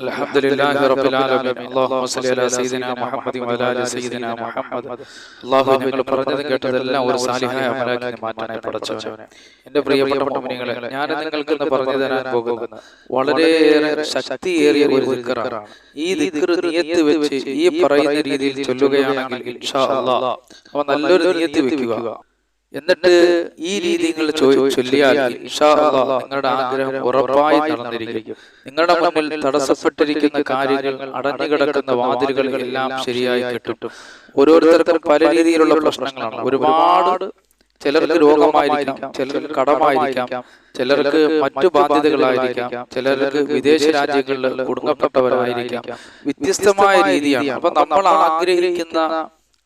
الحمد لله رب العالمين اللهم صل على سيدنا محمد وعلى ال سيدنا محمد അള്ളാഹു നിങ്ങൾ പറഞ്ഞതും കേട്ടതെല്ലാം ഒരു സാലിഹായ അമലാക്കി മാറ്റാനായി പഠിച്ചവനെ എന്റെ പ്രിയപ്പെട്ട മോമിനികളെ ഞാൻ നിങ്ങൾക്ക് ഇന്ന് പറഞ്ഞു തരാൻ പോകുന്നത് വളരെയേറെ ശക്തിയേറിയ ഒരു ദിക്കറാണ് ഈ ദിക്കർ നിയത്ത് വെച്ച് ഈ പറയുന്ന രീതിയിൽ ചൊല്ലുകയാണെങ്കിൽ ഇൻഷാ അള്ളാഹ് അവ നല്ലൊരു നിയത്ത് വെക്കുക എന്നിട്ട് ഈ രീതി നിങ്ങൾ ചൊല്ലിയാൽ നിങ്ങളുടെ ആഗ്രഹം ഉറപ്പായി നടന്നിരിക്കും നിങ്ങളുടെ മുന്നിൽ തടസ്സപ്പെട്ടിരിക്കുന്ന കാര്യങ്ങൾ അടഞ്ഞു കിടക്കുന്ന വാതിലുകൾ എല്ലാം ശരിയായി കിട്ടും. ഓരോരുത്തർക്കും പല രീതിയിലുള്ള പ്രശ്നങ്ങളാണ്. ഒരുപാട് ചിലർക്ക് രോഗമായിരിക്കാം ചിലർക്ക് കടമായിരിക്കാം ചിലർക്ക് മറ്റു ബാധ്യതകളായിരിക്കാം ചിലർക്ക് വിദേശ രാജ്യങ്ങളിൽ കുടുങ്ങപ്പെട്ടവരായിരിക്കാം വ്യത്യസ്തമായ രീതിയാണ്. അപ്പൊ നമ്മൾ ആഗ്രഹിക്കുന്ന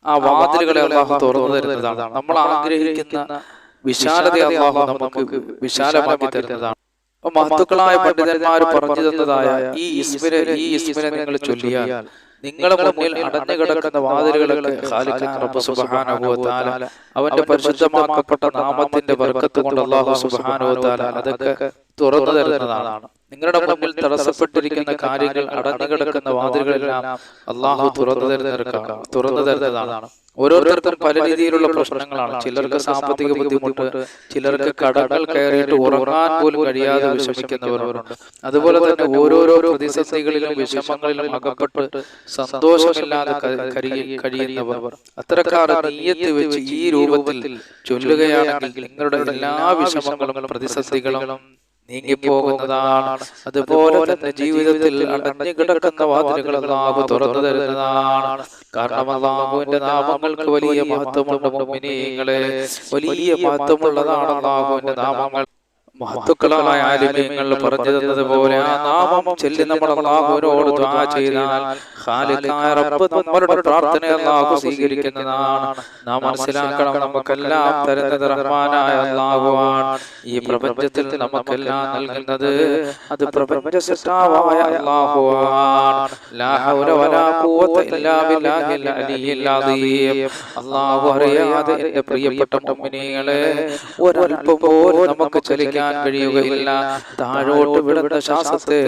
ആ വാതിലുകളെ അള്ളാഹു തുറന്നു തരുന്നതാണ്. നമ്മൾ ആഗ്രഹിക്കുന്ന വിശാലത അള്ളാഹു നമുക്ക് വിശാലമാക്കി തരുന്നതാണ്. മഹത്തുക്കളായ പണ്ഡിതന്മാർ പറഞ്ഞു തന്നതായ ഈ ഇസ്മിനെ ഈ ഇസ്മിനെ നിങ്ങൾ ചൊല്ലിയാൽ നിങ്ങളുടെ മുന്നിൽ അടഞ്ഞു കിടക്കുന്ന വാതിലുകളൊക്കെ അവന്റെ പരിശുദ്ധമാക്കപ്പെട്ട നാമത്തിന്റെ വർക്കത്ത് കൊണ്ട് അള്ളാഹു തആല അതൊക്കെ തുറന്നു തരുന്നതാണ്. നിങ്ങളുടെ മുന്നിൽ തടസ്സപ്പെട്ടിരിക്കുന്ന കാര്യങ്ങൾ അടഞ്ഞു കിടക്കുന്ന വാതിലുകളെല്ലാം അള്ളാഹു തുറന്നു തരുന്ന തുറന്നു തരുന്നതാണ്. ഓരോരുത്തർക്കും പല രീതിയിലുള്ള പ്രശ്നങ്ങളാണ്. ചിലർക്ക് സാമ്പത്തിക ബുദ്ധിമുട്ട് ചിലർക്ക് കടകൾ കയറിയിട്ട് ഉറങ്ങാൻ പോലും കഴിയാതെ വിഷമിക്കുന്നവരുണ്ട് അതുപോലെ തന്നെ ഓരോരോ പ്രതിസന്ധികളിലും വിഷമങ്ങളിലും അകപ്പെട്ട് സന്തോഷമില്ലാതെ കഴിയുന്നവർ. അത്തരക്കാർ നീയത്ത് വെച്ച് ഈ രൂപത്തിൽ ചൊല്ലുകയാണെങ്കിൽ നിങ്ങളുടെ എല്ലാ വിഷമങ്ങളും പ്രതിസന്ധികളും നീങ്ങിപ്പോകുന്നതാണ്. അതുപോലെ തന്നെ ജീവിതത്തിൽ അടഞ്ഞു കിടക്കുന്ന വാതിലുകൾ നാവ് തുറന്നു തരുന്നതാണ്. കാരണം അള്ളാഹുവിന്റെ നാമങ്ങൾക്ക് വലിയ മഹത്വമുണ്ട് മുമിനീങ്ങളെ വലിയ മഹത്വമുള്ളതാണ് അള്ളാഹുവിന്റെ നാമങ്ങൾ. മഹത്തുക്കളായ ആലിമ്യങ്ങൾ പറഞ്ഞു തന്നതുപോലെ ആ നാമം ചൊല്ലി നമ്മൾ അള്ളാഹുവിനോട് ദ്വാ ചെയ്താൽ നമ്മളുടെ പ്രാർത്ഥന അള്ളാഹു സ്വീകരിക്കുന്നതാണ്. നാം മനസ്സിലാക്കണം നമുക്കെല്ലാം തരുന്നത് റഹ്മാനായ അള്ളാഹുവാണ്. ഈ പ്രപഞ്ചത്തിൽ നമുക്കെല്ലാം നൽകുന്നത് അത് പ്രപഞ്ച സൃഷ്ടാവായ അള്ളാഹുവാണ്. അള്ളാഹു അറിയാതെ എന്റെ പ്രിയപ്പെട്ട മുഅ്മിനീങ്ങളെ ഒരൽപ്പം പോലും നമുക്ക് ചലിക്കാൻ കഴിയുകയില്ല. താഴോട്ട് വിടുന്ന ശ്വാസത്തെ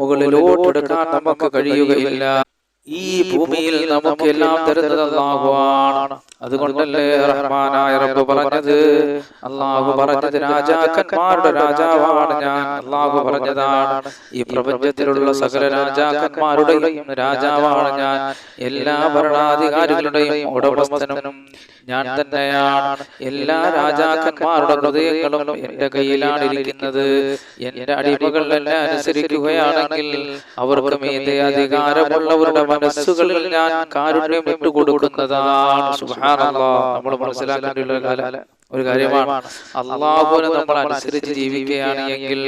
മുകളിലോട്ട് എടുക്കാൻ നമുക്ക് കഴിയുകയില്ല. ഈ ഭൂമിയിൽ നമുക്ക് എല്ലാം തരുന്നത് അള്ളാഹുവാണ്. അതുകൊണ്ടല്ലേ റഹ്മാനായ റബ്ബ് പറഞ്ഞത്? അള്ളാഹു പറഞ്ഞത് രാജാക്കന്മാരുടെ രാജാവാണ് ഞാൻ. അള്ളാഹു പറഞ്ഞതാണ് ഈ പ്രപഞ്ചത്തിലുള്ള സകല രാജാക്കന്മാരുടെയും രാജാവാണ് ഞാൻ. എല്ലാ ഭരണാധികാരികളുടെയും ഉടമസ്ഥനും ഞാൻ തന്നെയാണ്. എല്ലാ രാജാക്കന്മാരുടെ ഹൃദയങ്ങളും എന്റെ കയ്യിലാണ് ഇരിക്കുന്നത്. എന്റെ അടിമകളെല്ലാം അനുസരിക്കുകയാണെങ്കിൽ അവർക്ക് മീതെ അധികാരമുള്ളവരുടെ മനസ്സുകളിൽ ഞാൻ കാരുണ്യം വിട്ടുകൊടുക്കുന്നതാണ് നമ്മൾ മനസ്സിലാക്കേണ്ട ഒരു കാര്യമാണ്. അള്ളാഹുവിനെ നമ്മൾ അനുസരിച്ച് ജീവിക്കുകയാണ് എങ്കിൽ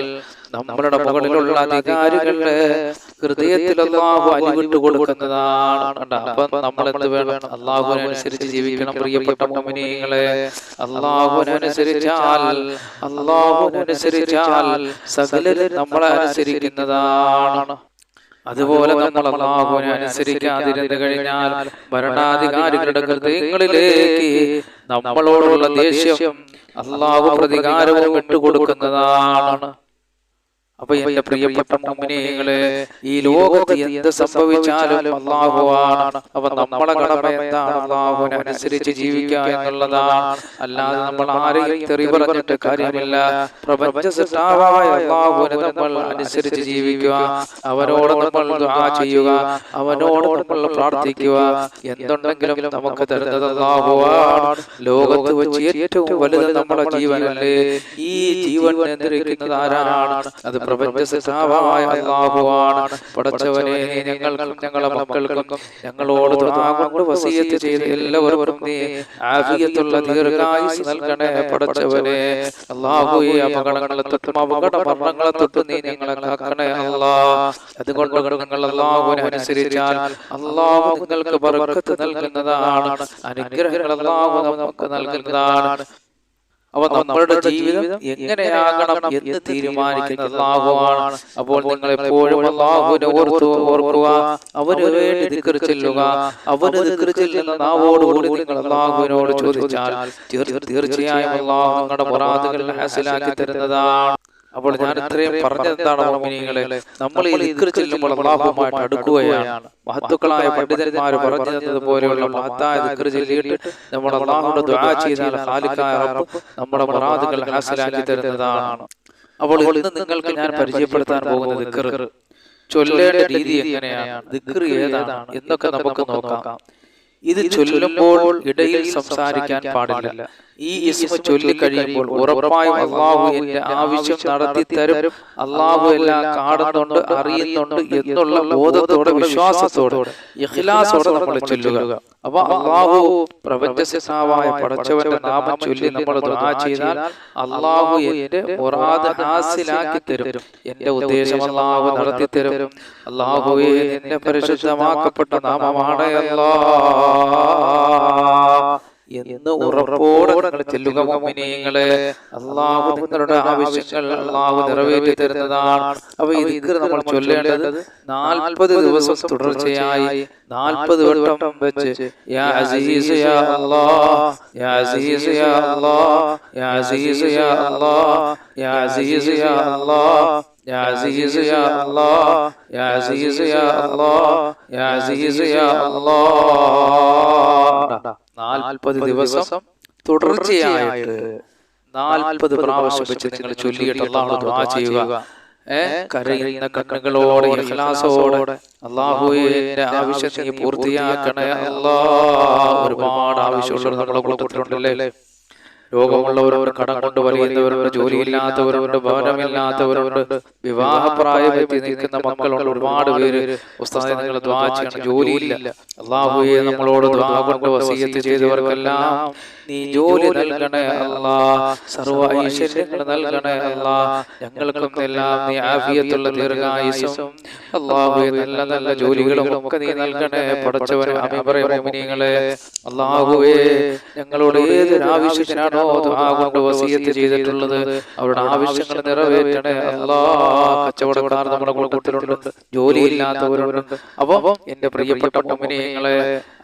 നമ്മളുടെ മുകളിലുള്ള അധികാരികളുടെ ഹൃദയത്തിൽ അള്ളാഹു അലിവിട്ട് കൊടുക്കുന്നതാണ്. അപ്പൊ നമ്മൾ എന്ത് വേണം? അള്ളാഹുവിനെ അനുസരിച്ച് ജീവിക്കണം. പ്രിയപ്പെട്ട മോമിനികളെ അള്ളാഹുവിനനുസരിച്ചാൽ അനുസരിച്ചാൽ അള്ളാഹുവിനെ അനുസരിച്ചാൽ സകലരും നമ്മളെ അനുസരിക്കുന്നതാണ്. അതുപോലെ നമ്മൾ അള്ളാഹുവിനെ അനുസരിക്കാതിരുന്നു കഴിഞ്ഞാൽ ഭരണാധികാരികളുടെ ഹൃദയങ്ങളിലേക്ക് നമ്മളോടുള്ള ദേഷ്യം അള്ളാഹു പ്രതികാരവും വിട്ടുകൊടുക്കുന്നതാണ് അപ്പൊ എന്റെ പ്രിയപ്പെട്ട മുമ്മിനികളെ ഈ ലോകത്ത് എന്ത് സംഭവിച്ചാലും അള്ളാഹുവാണ് അപ്പൊ നമ്മളെ കടമ എന്താണ്? അള്ളാഹുവിനെ അനുസരിച്ച് ജീവിക്കുക എന്നുള്ളതാണ്. അല്ലാതെ നമ്മൾ ആരെയും തെറി പറഞ്ഞിട്ട് കാര്യമില്ല. പ്രപഞ്ച സൃഷ്ടാവായ അള്ളാഹുവിനെ നമ്മൾ അനുസരിച്ച് ജീവിക്കുക. അവനോട് നമ്മൾ ദുആ ചെയ്യുക. അവനോട് നമ്മൾ പ്രാർത്ഥിക്കുക. എന്തുണ്ടെങ്കിലും നമുക്ക് തരുന്നത് അള്ളാഹുവാണ് ലോകത്ത് വെച്ച് ഏറ്റവും വലുത് നമ്മുടെ ജീവനല്ലേ? ഈ ജീവൻ നിയന്ത്രിക്കുന്നത് ആരാണ്? അത് പ്രപഞ്ച സൃഷ്ടാവായ അല്ലാഹുവാണ് പടച്ചവനെ ഞങ്ങൾക്കും ഞങ്ങളെ മക്കൾക്കും ഞങ്ങളോട് കൊണ്ട് വസീയത്ത് ചെയ്ത് എല്ലാവർക്കും നീ ആഫിയത്തുള്ള ദീർഘായുസ് നൽകണേ പടച്ചവനെ. അള്ളാഹു ഈ അപകടങ്ങളെ തൊട്ടും അപകട മരണങ്ങളെ തൊട്ട് നീ ഞങ്ങളെ കാക്കണേ അല്ലാ. അതുകൊണ്ട് നിങ്ങൾ അല്ലാഹുവിനെ അനുസരിച്ചാൽ അല്ലാഹു നിങ്ങൾക്ക് ബർക്കത്ത് നൽകുന്നതാണ്. അനുഗ്രഹങ്ങൾ അല്ലാഹു നമുക്ക് നൽകുന്നതാണ്. അവ നമ്മളുടെ ജീവിതം എങ്ങനെയാകണം എന്ന് തീരുമാനിക്കുന്നത് അള്ളാഹുവാണ് അപ്പോൾ നിങ്ങൾ എപ്പോഴും അള്ളാഹുവിനെ ഓർത്തു ഓർക്കുക അവന് വേണ്ടി ദിക്കർ ചെല്ലുക അവന് ദിക്കർ ചെല്ലുന്ന നാവോടുകൂടി നിങ്ങൾ അള്ളാഹുവിനോട് ചോദിച്ചാൽ തീർച്ചയായും അള്ളാഹു നിങ്ങളുടെ മുറാദുകൾ ഹാസിലാക്കി തരുന്നതാണ്. അപ്പോൾ ഞാൻ ഇത്രയും പറഞ്ഞതെന്താണ് മോമിനികളെ? നമ്മൾ ഈ ദിക്ർ ചെല്ലുമ്പോൾ അള്ളാഹുമായിട്ട് അടുക്കുകയാണ്. മഹത്തുക്കളായ പണ്ഡിതന്മാർ പറഞ്ഞു തന്നതുപോലെയുള്ള മഹത്തായ ദിക്ർ ചൊല്ലിയിട്ട് നമ്മൾ അള്ളാഹുടെ ദുആ ചെയ്താൽ ഖാലിഖായ റബ്ബ് നമ്മുടെ മുറാദുകൾ ഹാസിലാക്കി തരുന്നതാണ്. അപ്പോൾ ഇന്ന് നിങ്ങൾക്ക് ഞാൻ പരിചയപ്പെടുത്താൻ പോകുന്ന ദിക്ർ ചൊല്ലേണ്ട രീതി എങ്ങനെയാണ്? ദിക്ർ ഏതാണ്? എന്നൊക്കെ നമുക്ക് നോക്കാം. ഇത് ചൊല്ലുമ്പോൾ ഇടയിൽ സംസാരിക്കാൻ പാടില്ല. ഈ ഇസ്മ ചൊല്ലിക്കഴിയുമ്പോൾ ഉറപ്പായും അള്ളാഹു എന്റെ ആവശ്യം നടത്തി തരും അള്ളാഹു എല്ലാം കാണുന്നുണ്ട് അറിയുന്നുണ്ട് എന്നുള്ള ബോധത്തോടെ വിശ്വാസത്തോടെ ഇഖ്ലാസോടെ നമ്മൾ ചൊല്ലുക. അപ്പൊ അള്ളാഹു പ്രപഞ്ചസാവായ പടച്ചവന്റെ നാമം ചൊല്ലി നമ്മൾ ദുആ ചെയ്താൽ അള്ളാഹു എന്റെ മുറാദ് ഹാസിലാക്കി തരും. എന്റെ ഉദ്ദേശം അള്ളാഹു നടത്തി തരും അള്ളാഹുവെ എന്റെ പരിശുദ്ധമാക്കപ്പെട്ട നാമമാണ് അല്ലാ എന്ന് ഉറപ്പോടെ നിങ്ങൾ ചെല്ലുക മോമിനിയങ്ങളെ അള്ളാഹു നിങ്ങളുടെ ആവശ്യങ്ങൾ അള്ളാഹു നിറവേറ്റി തരുന്നതാണ് അപ്പൊ ഈ ദിക്ർ നമ്മൾ ചൊല്ലേണ്ടത് നാൽപ്പത് ദിവസം തുടർച്ചയായി നാൽപ്പത് വട്ടം വെച്ച് യാ അസീസ് യാ അല്ലാഹ് യാ അസീസ് യാ അല്ലാഹ് യാ അസീസ് യാ അല്ലാഹ് യാ അസീസ് യാ അല്ലാഹ് يا عزيز يا الله يا عزيز يا الله يا عزيز يا الله നാൽപ്പത് ദിവസം തുടർച്ചയായിട്ട് നാൽപ്പത് പ്രാവശ്യം വെച്ച് നിങ്ങൾ ചൊല്ലിയിട്ട് അള്ളാഹു ദുആ ചെയ്യുക. കരയുന്ന കണ്ണുകളോടെ ഇഖ്ലാസോടെ അള്ളാഹുവിന്റെ ആവശ്യം നീ പൂർത്തിയാക്കണേ. അല്ലാ ഒരുപാട് ആവശ്യമുള്ളവർ നമ്മളെ കൂട്ടത്തിലുണ്ടല്ലേ? രോഗമുള്ളവരുണ്ട് കടം കൊണ്ട് വലിയുന്നവരുണ്ട് ജോലിയില്ലാത്തവരുണ്ട് ഭവനമില്ലാത്തവരുണ്ട് വിവാഹപ്രായമെത്തി നിൽക്കുന്ന മക്കളുണ്ട് ഒരുപാട് പേര് ഉസ്താദെ നിങ്ങൾ ദ്വാ ജോലിയില്ല. അള്ളാഹുയെ നമ്മളോട് ദ്വാ കൊണ്ട് വസീയത്ത് ചെയ്തവർക്കെല്ലാം നീ ജോലി നൽകണേ അല്ലാ സർവ ഐശ്വര്യങ്ങൾ നൽകണേ അല്ലാ ഞങ്ങൾക്കും എല്ലാം നീ ആഫിയത്തുള്ള ദീർഘായുസും അല്ലാഹു നല്ല നല്ല ജോലികളും ഒക്കെ നീ നൽകണേ പടച്ചവനെ അഭിപ്രായങ്ങളെ അള്ളാഹുവേ ഞങ്ങളോട് ഏതൊരു ആവശ്യത്തിനാണോ കൊണ്ട് വസീയത്ത് ചെയ്തിട്ടുള്ളത്. അവരുടെ ആവശ്യങ്ങൾ നിറവേറ്റണേ അല്ലാ. കച്ചവടക്കാർ നമ്മുടെ കൂട്ടത്തിലുണ്ട്. ജോലിയില്ലാത്തവരുണ്ട്. അപ്പൊ എന്റെ പ്രിയപ്പെട്ട മോമിനിയങ്ങളെ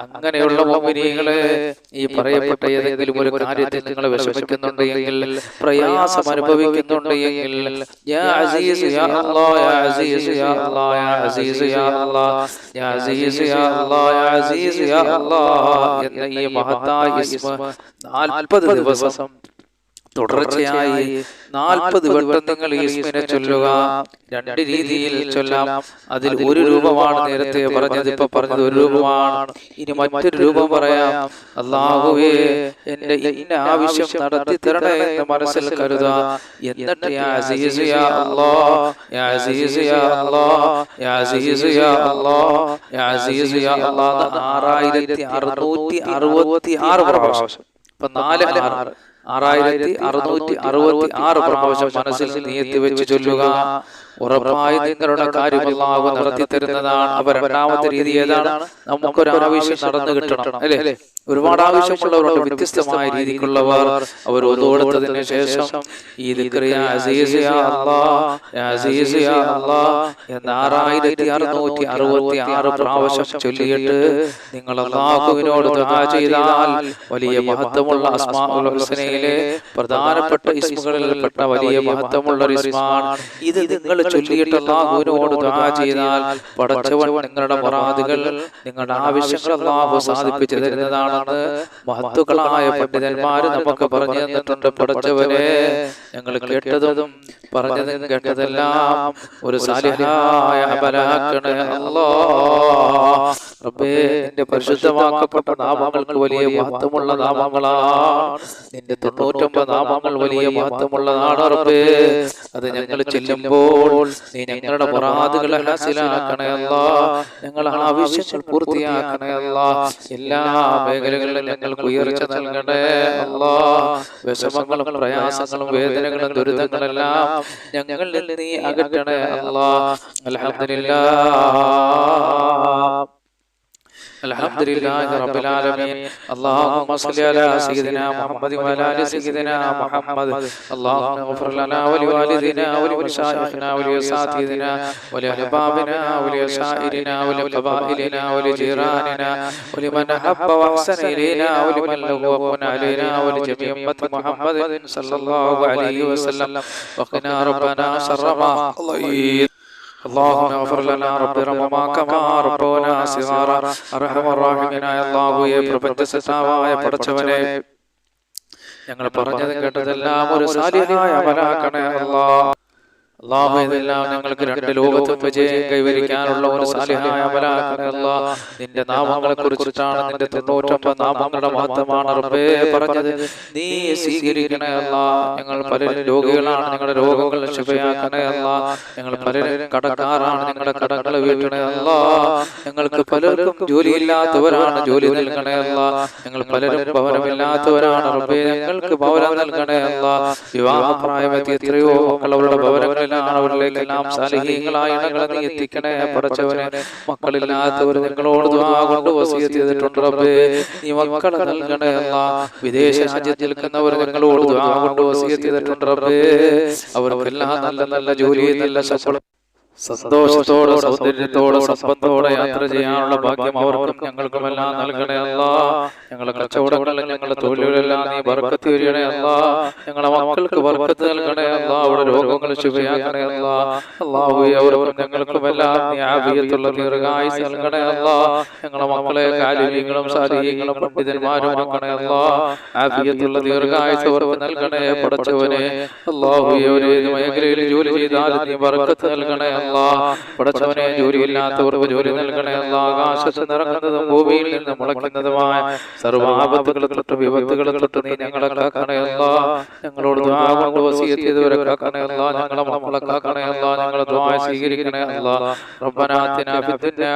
അങ്ങനെയുള്ള മോമിനിയങ്ങളെ ഈ പറയപ്പെട്ട ഏതെങ്കിലും ഒരു കാര്യത്തിൽ നിങ്ങൾ വിഷമിക്കുന്നുണ്ട് എങ്കിൽ പ്രയാസം അനുഭവിക്കുന്നുണ്ട് എങ്കിൽ യാ അസീസ് യാ അല്ലാഹ് യാ അസീസ് യാ അല്ലാഹ് യാ അസീസ് യാ അല്ലാഹ് യാ അസീസ് യാ അല്ലാഹ് യാ അസീസ് യാ അല്ലാഹ് എന്ന ഈ മഹത്തായ ഇസ്മ നാൽപ്പത് ദിവസം തുടർച്ചയായി നാൽപ്പത് വട്ടം നിങ്ങൾ ഈസ്മിനെ ചൊല്ലുക. രണ്ട് രീതിയിൽ ചൊല്ലാം. അതിൽ ഒരു രൂപമാണ് നേരത്തെ പറഞ്ഞത്. ഇപ്പൊ പറഞ്ഞത് ഒരു രൂപമാണ്. ഇനി മറ്റൊരു രൂപം പറയാം. അള്ളാഹുവേ എന്റെ ഇന്ന ആവശ്യം നടത്തി തരണേ എന്ന് മനസ്സിൽ കരുതാം. എന്നിട്ട് ആറായിരത്തി അറുന്നൂറ്റി അറുപത്തി ആറ് പ്രാവശ്യം. ഇപ്പൊ നാല് ആറ്. ആറായിരത്തി അറുന്നൂറ്റി അറുപത്തി ആറ് പ്രാവശ്യം മനസ്സിൽ നീയത്തി വെച്ച് ചൊല്ലുക. ഉറപ്പായി നിങ്ങളുടെ കാര്യം അല്ലാഹു നടത്തി തരുന്നതാണ്. അപ്പൊ രണ്ടാമത്തെ രീതി ഏതാണ്? നമുക്കൊരു ആവശ്യം നടന്നു കിട്ടണം. അല്ലേ? ഒരുപാട് ആവശ്യമുള്ളവരുണ്ട്. വ്യത്യസ്തമായ രീതിക്കുള്ളവർ അവർ ഒതുകൊടുത്തതിന് ശേഷം ഈ എന്ന ആറായിരത്തി അറുന്നൂറ്റി അറുപത്തി ആറ് പ്രാവശ്യം ചൊല്ലിയിട്ട് നിങ്ങൾ അള്ളാഹുവിനോട് ചെയ്താൽ വലിയ മഹത്വമുള്ള അസ്മാഉൽ ഹുസ്നയിലെ പ്രധാനപ്പെട്ട ഇസ്മുകളിൽപ്പെട്ട വലിയ മഹത്വമുള്ള ഒരു ഇസ്മാണ്. ഇത് നിങ്ങൾ ചൊല്ലിയിട്ട് അള്ളാഹുവിനോട് ചെയ്താൽ പടച്ചവൻ നിങ്ങളുടെ മുറാദുകൾ നിങ്ങളുടെ ആവശ്യങ്ങൾ അള്ളാഹു സാധിപ്പിച്ചു തരുന്നതാണെന്ന് മഹത്തുക്കളായ പണ്ഡിതന്മാര് നമുക്ക് പറഞ്ഞു തന്നിട്ടുണ്ട്. പഠിച്ചവരെ ഞങ്ങൾ കേട്ടതും പറഞ്ഞതും കേട്ടതെല്ലാം ഒരു സാലിഹായ അമലാക്കണേ. അല്ലാ. റബ്ബേ നിന്റെ പരിശുദ്ധമാക്കപ്പെട്ട നാമങ്ങൾക്ക് വലിയ മഹത്വമുള്ള നാമങ്ങളാണ്. നിന്റെ തൊണ്ണൂറ്റൊമ്പത് നാമങ്ങൾ വലിയ മഹത്വമുള്ളതാണ് റബ്ബേ. അത് ഞങ്ങൾ ചെല്ലുമ്പോൾ നീ ഞങ്ങളുടെ മുറാദുകളെ ഹാസിലാക്കണയല്ല ഞങ്ങളുടെ ആവശ്യങ്ങൾ പൂർത്തിയാക്കണയല്ല എല്ലാ മേഖലകളിലും ഞങ്ങൾക്ക് ഉയർച്ച നൽകണേ അല്ലാ വിഷമങ്ങളും പ്രയാസങ്ങളും വേദനകളും ദുരിതങ്ങളെല്ലാം ഞങ്ങളിൽ നീ അകറ്റണേ. അല്ലാ അൽഹംദുലില്ലാഹി റബ്ബിൽ ആലമീൻ അല്ലാഹുമ്മ സ്വല്ലി അലാ സയ്യിദിനാ മുഹമ്മദി വഅലാ അലി സയ്യിദിനാ മുഹമ്മദ് അല്ലാഹുമ്മ ഗഫർ ലനാ വലി വാലിദിനാ വലി മശായിഖിനാ വലി അസാതിദിനാ വലി അഹ്ബാബിനാ വലി അശാഇരിനാ വലി ഖബായിലിനാ വലി ജീറാനിനാ വലി മൻ ഹബ്ബ വഹസന ഇലൈനാ വലി മൻ ലഹു വഖന അലൈനാ വലി ജമീ ഉമ്മത്തി മുഹമ്മദ് സല്ലല്ലാഹു അലൈഹി വസല്ലം വഖനാ റബ്ബനാ ശർറ മാ اللهم اغفر لنا رب رحمما كما ربنا صغارا അർഹമ റഹീമിനായ അല്ലാഹുവേ പ്രപഞ്ച സത്താവായ പടച്ചവനെ ഞങ്ങൾ പറഞ്ഞതും കേട്ടതെല്ലാം ഒരു സാലിഹായ അമലാക്കണേ അല്ലാഹ് അള്ളാഹു ഇതെല്ലാം ഞങ്ങൾക്ക് രണ്ട് നിന്റെ നിന്റെ റബ്ബേ നീ ഞങ്ങൾ രോഗികളാണ് ഞങ്ങളുടെ രോഗങ്ങൾ ഞങ്ങൾ പലരും കടക്കാരാണ് ഞങ്ങളുടെ കടകൾ വീട്ടണേ ഞങ്ങൾക്ക് പലർക്കും ജോലിയില്ലാത്തവരാണ് ജോലി നൽകണേ ഞങ്ങൾ പലരും ഭവനമില്ലാത്തവരാണ് റബ്ബേ. ഞങ്ങൾക്ക് ഭവനം നൽകണേ അല്ല. വിവാഹപ്രായമെത്തി എത്രയോ മക്കൾ സാലിഹീങ്ങളായ എത്തിക്കണേ മക്കളില്ലാത്തവർ നിങ്ങളോട് കൊണ്ട് ചെയ്തിട്ടുണ്ട് റബ്ബേ. നീ മക്കളെ നൽകണേ വിദേശ രാജ്യത്തിൽ നിൽക്കുന്നവർ നിങ്ങളോട് കൊണ്ട് വസിയത്ത് ചെയ്തിട്ടുണ്ട് റബ്ബേ. അവർക്കെല്ലാം നല്ല നല്ല ജോലി നല്ല ശമ്പളം സന്തോഷത്തോടെ സൗന്ദര്യത്തോടെ സമ്പത്തോടെ യാത്ര ചെയ്യാനുള്ള ഭാഗ്യം അവർക്കും ഞങ്ങൾക്കും എല്ലാം നൽകണേ അല്ല. ഞങ്ങളുടെ കച്ചവടങ്ങളെല്ലാം ഞങ്ങളുടെ തൊഴിലുകളെല്ലാം നീ ബർക്കത്ത് വരികണേ അല്ല. ഞങ്ങളുടെ മക്കൾക്ക് ബർക്കത്ത് നൽകണേ അല്ല. അവിടെ രോഗങ്ങൾ ശുഭയാക്കണേ അല്ല. അള്ളാഹു അവർക്കും ഞങ്ങൾക്കും എല്ലാം നീ ആവിയത്തുള്ള ദീർഘായുസ് നൽകണേ അല്ല. ഞങ്ങളുടെ മക്കളെ കാലികളും ശാരീരികളും പണ്ഡിതന്മാരും ആക്കണേ അല്ല. ആവിയത്തുള്ള ദീർഘായുസ് അവർക്ക് നൽകണേ പഠിച്ചവനെ അള്ളാഹു ഒരു മേഖലയിൽ ജോലി ചെയ്താലും നീ ബർക്കത്ത് നൽകണേ അല്ലാ പടച്ചവനെ ജോലിയില്ലാത്തവർക്ക് ജോലി നൽകണേ അല്ലാ ആകാശത്ത് നിറങ്ങുന്നതും ഭൂമിയിൽ നിന്ന് മുളയ്ക്കുന്നതുമായ സർവാപത്തുകളെ തൊട്ട് നീ ഞങ്ങളെ കാക്കണയല്ല ഞങ്ങളോട് ചെയ്തവരെ കാക്കണയല്ല ഞങ്ങളെ മക്കളെ ഞങ്ങളെ ദ്വായ സ്വീകരിക്കണയല്ല റബ്ബനാത്തിന ഫിദ്ദുനിയ